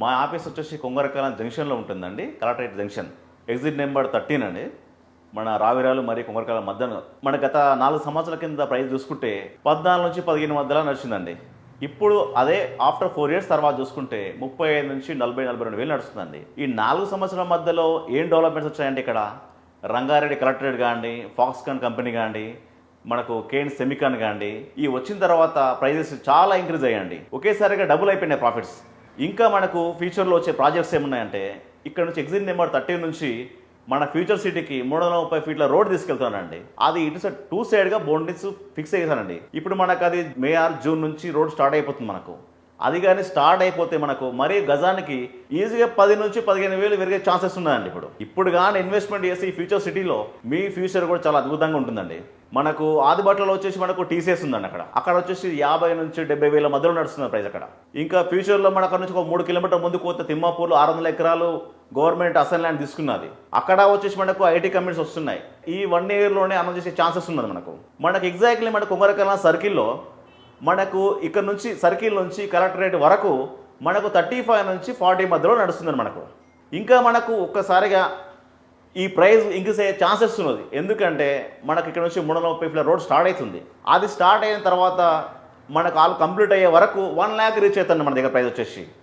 మా ఆఫీస్ వచ్చేసి కొంగరకాలం జంక్షన్లో ఉంటుందండి collectorate junction. Exit number thirteen అండి. మన రావిరాలు మరియు కొంగరకాలం మధ్యన మన గత నాలుగు సంవత్సరాల కింద ప్రైస్ చూసుకుంటే పద్నాలుగు నుంచి పదిహేను మధ్యలో నడిచిందండి. ఇప్పుడు అదే ఆఫ్టర్ ఫోర్ ఇయర్స్ తర్వాత చూసుకుంటే ముప్పై ఐదు నుంచి నలభై నలభై రెండు వేలు నడుస్తుందండి. ఈ నాలుగు సంవత్సరాల మధ్యలో ఏం డెవలప్మెంట్స్ వచ్చాయండి ఇక్కడ రంగారెడ్డి కలెక్టరేట్ కానివ్వండి ఫాక్స్కాన్ కంపెనీ కానివ్వండి మనకు కేన్ సెమికాన్ కానీ ఈ వచ్చిన తర్వాత ప్రైజెస్ చాలా ఇంక్రీజ్ అయ్యండి ఒకేసారిగా డబుల్ అయిపోయినాయి ప్రాఫిట్స్ ఇంకా మనకు ఫ్యూచర్లో వచ్చే ప్రాజెక్ట్స్ ఏమున్నాయంటే ఇక్కడ నుంచి ఎగ్జిట్ నెంబర్ థర్టీ నుంచి మన ఫ్యూచర్ సిటీకి మూడు వందల ముప్పై ఫీట్ల రోడ్ తీసుకెళ్తానండి అది ఇటు సైడ్ టూ సైడ్గా బౌండరీస్ ఫిక్స్ చేశానండి. ఇప్పుడు మనకు అది మే ఆర్ జూన్ నుంచి రోడ్ స్టార్ట్ అయిపోతుంది మనకు. అది కానీ స్టార్ట్ అయిపోతే మనకు మరీ గజానికి ఈజీగా పది నుంచి పదిహేను వేలు పెరిగే ఛాన్సెస్ ఉన్నాయండి ఇప్పుడు. ఇప్పుడు కానీ ఇన్వెస్ట్మెంట్ చేసి ఫ్యూచర్ సిటీలో మీ ఫ్యూచర్ కూడా చాలా అద్భుతంగా ఉంటుందండి. మనకు ఆదిబట్టలో వచ్చేసి మనకు టీసీఎస్ ఉందండి అక్కడ. అక్కడ వచ్చేసి యాభై నుంచి డెబ్బై వేల మధ్యలో నడుస్తుంది ప్రైస్ అక్కడ. ఇంకా ఫ్యూచర్లో మన అక్కడ నుంచి ఒక మూడు కిలోమీటర్ ముందుకు పోతే తిమ్మాపూర్లో ఆరు వందల ఎకరాలు గవర్నమెంట్ అసైన్ ల్యాండ్ తీసుకున్నది. అక్కడ వచ్చేసి మనకు ఐటీ కంపెనీస్ వస్తున్నాయి. ఈ వన్ ఇయర్లోనే అనౌన్స్ చేసే ఛాన్సెస్ ఉన్నది మనకు. మనకు ఎగ్జాక్ట్లీ మన కుమరకల్లా సర్కిల్లో మనకు ఇక్కడ నుంచి సర్కిల్ నుంచి కలెక్టరేట్ వరకు మనకు థర్టీ ఫైవ్ నుంచి ఫార్టీ మధ్యలో నడుస్తుంది మనకు. ఇంకా మనకు ఒక్కసారిగా ఈ ప్రైస్ ఇంక్రీస్ అయ్యే ఛాన్సెస్ ఉన్నది. ఎందుకంటే మనకి ఇక్కడ నుంచి మూడు వందల ముప్పై రోడ్ స్టార్ట్ అవుతుంది. అది స్టార్ట్ అయిన తర్వాత మనకు ఆల్ కంప్లీట్ అయ్యే వరకు వన్ ల్యాక్ రీచ్ అవుతుంది మన దగ్గర ప్రైస్ వచ్చేసి.